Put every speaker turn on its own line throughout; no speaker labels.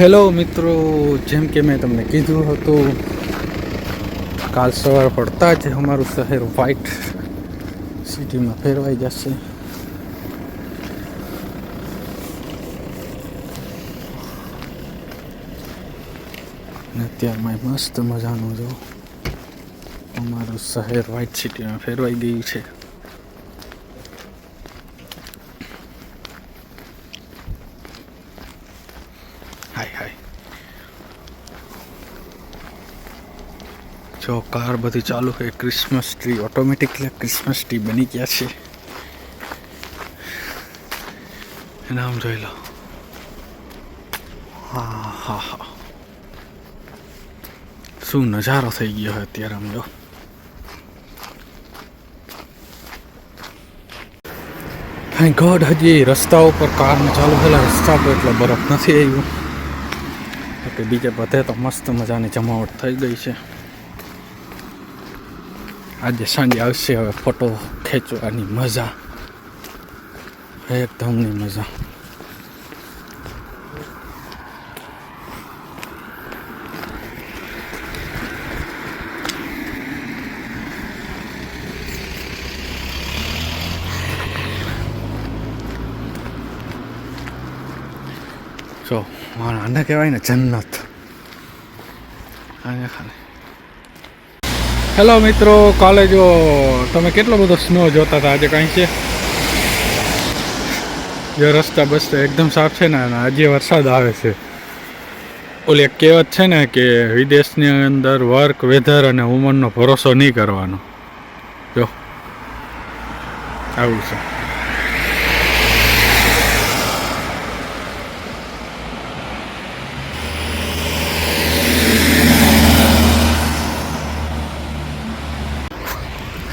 Hello મિત્રો, જેમ કે મેં તમને કીધું હતું, કાલ સવાર પડતા જ અમારું શહેર વ્હાઇટ સિટીમાં ફેરવાઈ જશે. ને અત્યારમાં મસ્ત મજાનું જો, અમારું શહેર વ્હાઇટ સિટીમાં ફેરવાઈ ગયું છે. હાય હાય જો કાર બધી ચાલુ છે Christmas tree automatically Christmas tree બની ગયા છે એના આમ જોઈ લો હા હા હા શું નજારો થઈ ગયો છે અત્યારે આમ જો થેન્ક ગોડ હજી રસ્તા ઉપર કારને ચાલુ થયેલા રસ્તા પર એટલો બરફ નથી આવ્યો કે બીજે બધે તો મસ્ત મજાની જમાવટ થઈ ગઈ છે. આજે સાંજે આવશે હવે ફોટો ખેંચવાની મજા. એકદમની મજા. જો આને કહેવાય ને જન્નત. આને ખાલી. હેલો મિત્રો કાલે જો તમે કેટલો બધો સ્નો જોતા હતા? આજે કાંઈ છે? જે રસ્તા બસતા એકદમ સાફ છે ને, અને આજે વરસાદ આવે છે. ઓલી એક કહેવત છે ને કે વિદેશની અંદર વર્ક વેધર અને વુમનનો ભરોસો નહીં કરવાનો. જો. આવું છે.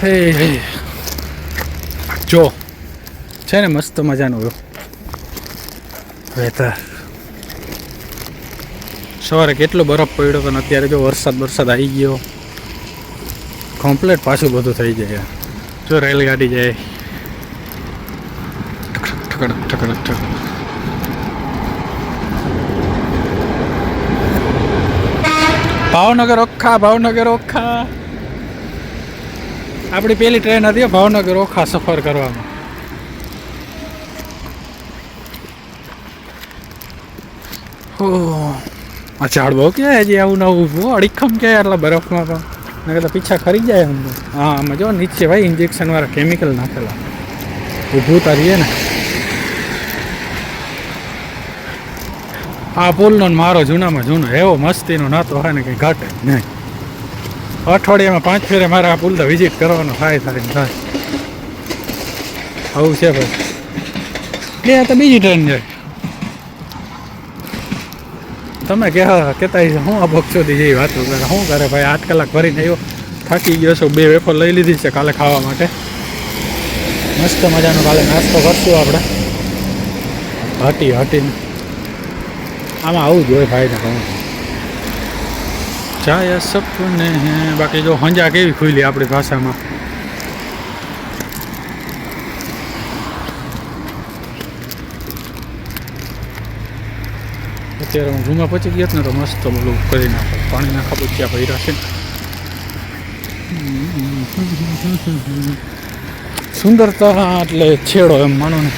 હે હે. જો, છે ને મસ્ત મજાનું વેધર. સવારે કેટલો બરફ પડ્યો હતો અત્યારે જો વરસાદ વરસાદ આવી ગયો. કમ્પ્લેટ પાછું બધું થઈ જાય. જો રેલગાડી જાય. ઠકડક ઠકડક ઠકડક. ભાવનગર ઓખા ભાવનગર ઓખા. આપણી પેલી ટ્રેન હતી ભાવનગર ઓખા સફર કરવામાં. આ ઝાડ બહુ ક્યાં હજી આવું નવું. બહુ અડીખમ કે આટલા બરફમાં પણ મેં કહેતા પીછા ખરી જાય એમ. હા, આમાં જો નીચે ભાઈ ઇન્જેક્શનવાળા કેમિકલ નાખેલા. ઊભું તારીએ ને. આ પુલનો મારો જૂનામાં જૂનો, એવો મસ્તીનો નાતો હોય ને કંઈ ઘાટે નહીં. અઠવાડિયામાં પાંચ ફેરે મારે આ પુલ વિઝિટ કરવાનો થાય થાય થાય. આવું છે ભાઈ. એ તો બીજી ટ્રેન જાય તમે કહે કહેતા હું આ બક્ષોથી જેવી વાતો કરે શું કરે ભાઈ, આઠ કલાક ભરીને આવ્યો, થાકી ગયો છું, બે વેફર લઈ લીધી છે કાલે ખાવા માટે. મસ્ત મજાનો કાલે નાસ્તો કરશું આપણે. હટી, હટીને. આમાં આવું જ હોય ભાઈ ને કહું ચાયા સપને હે. બાકી જો હંજા કેવી ખુલી આપણી ભાષામાં. અત્યારે હું ઘૂમા પચી ગયો ને તો મસ્ત બોલું કરી નાખો. પાણીના ખાબુચિયા ભર્યા છે. સુંદરતા એટલે છેડો એમ માનો ને.